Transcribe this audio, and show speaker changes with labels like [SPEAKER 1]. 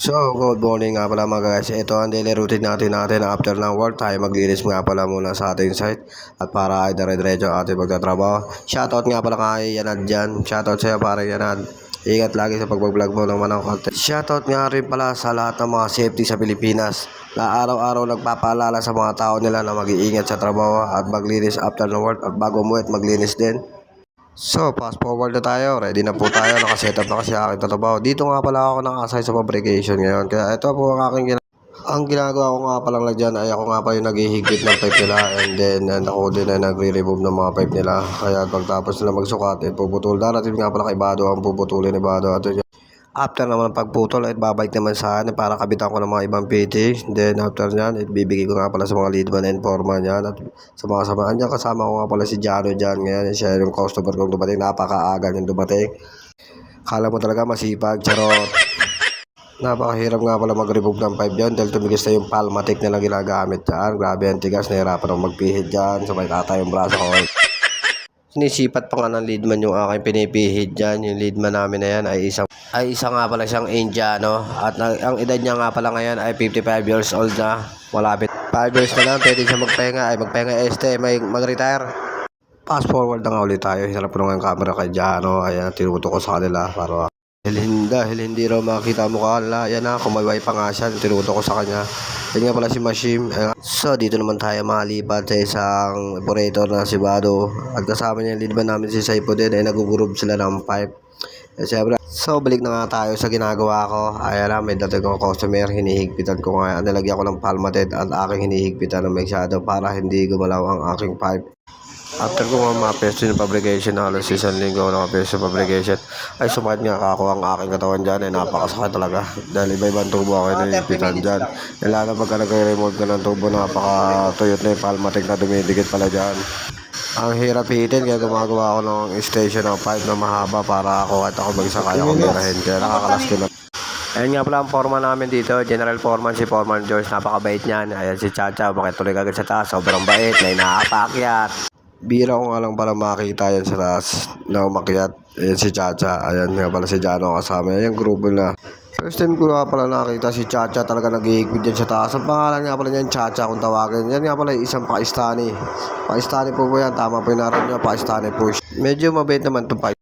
[SPEAKER 1] So, good morning nga pala mga guys. Ito ang daily routine natin natin after ng work. Tayo maglinis nga pala muna sa ating site. At para ay dire-diretso ating magtatrabaho. Shoutout nga pala kay Yanad dyan. Shoutout sa'yo para Yanad. Ingat lagi sa pag-vlog mo ng manang content. Shoutout nga rin pala sa lahat ng mga safety sa Pilipinas na araw-araw nagpapaalala sa mga tao nila na mag-iingat sa trabaho at maglinis after ng work at bago umuwi at maglinis din. So, fast forward na tayo. Ready na po tayo. Nakaset up na kasi aking trabaho. Dito nga pala ako nakasay sa fabrication ngayon. Kaya ito po ang aking gina- ang ginagawa ko nga pala lang dyan ay ako nga pa yung naghihigpit ng pipe nila and then and ako din ay nagre-remove ng mga pipe nila. Kaya pagtapos nila magsukat, eh, puputol. Darating nga pala kay Bado ang puputulin ni Bado. At After naman ng pagputol, ay babalik naman sa akin para kabitan ko ng mga ibang PT. Then after nyan, ibibigay ko nga pala sa mga leadman and foreman yan. At sa mga samahan niya, kasama ko nga pala si Jano dyan. Ngayon, siya yung customer kong dumating. Napakaaga yung dumating. Kala mo talaga masipag, charot. Napakahirap nga pala mag-remove ng pipe dyan dahil tumigis na yung palmatic na lang ginagamit dyan. Grabe ang tigas, nahirapan ako magpihit dyan. Sabay tatay yung braso ko. Sinisipat pa nga ng leadman yung aking pinipihit dyan. Yung leadman namin na yan ay isang ay isa nga pala siyang Indiano at na, ang edad niya nga pala ngayon ay 55 years old na. Malapit 5 years na lang pwede siya magpahinga ay magpahinga este may mag-retire. Fast forward na nga ulit tayo. Hinarap ko yung camera kay Jano. Ayan, tinuto ko sa kanila para dahil dahil hindi raw makita mukha nila. Yan na, kumaway pa nga siya. Tinuto ko sa kanya. Yan nga pala si Mashim. So, dito naman tayo malipat sa isang operator na si Bado. At kasama niya yung leadman namin si Saipo din. Ay nagugurub sila ng pipe. Eh, so balik na nga tayo sa ginagawa ko. Ayan na, may dating ko customer, hinihigpitan ko nga. Nilagyan ko ng palmated at aking hinihigpitan ng masyado para hindi gumalaw ang aking pipe. After ko nga ma-pesto yung fabrication na halos isang linggo ako nakapesto sa fabrication, ay sumakit nga ako ang aking katawan dyan. Ay napakasakit talaga. Dahil iba-ibang tubo ako hinihigpitan dyan. Kailangan pagka nag-remove ka ng tubo, napaka-tuyot na yung palmatic na dumidikit pala dyan. Ang hirap hitin kaya gumagawa ako ng station ng pipe na mahaba para ako at ako mag-isa kaya ko girahin. Kaya nakakalas ko na. Ayun nga pala ang foreman namin dito, General Foreman, si Foreman George, napakabait niyan. Ayan si Chacha, bakit tuloy agad sa taas, sobrang bait, may nakapaakyat. Bira ko nga lang pala makita yan sa taas na umakyat. Ayan si Chacha, ayan nga pala si Jano kasama. Ayan grupo na. First time ko nga pala nakita si Chacha talaga nag-iigpit dyan sa taas. Ang pangalan nga pala niyan, Chacha kung tawagin. Yan nga pala isang Pakistani. Pakistani po po yan, tama po yung naran nyo, Pakistani po. Medyo mabait naman itong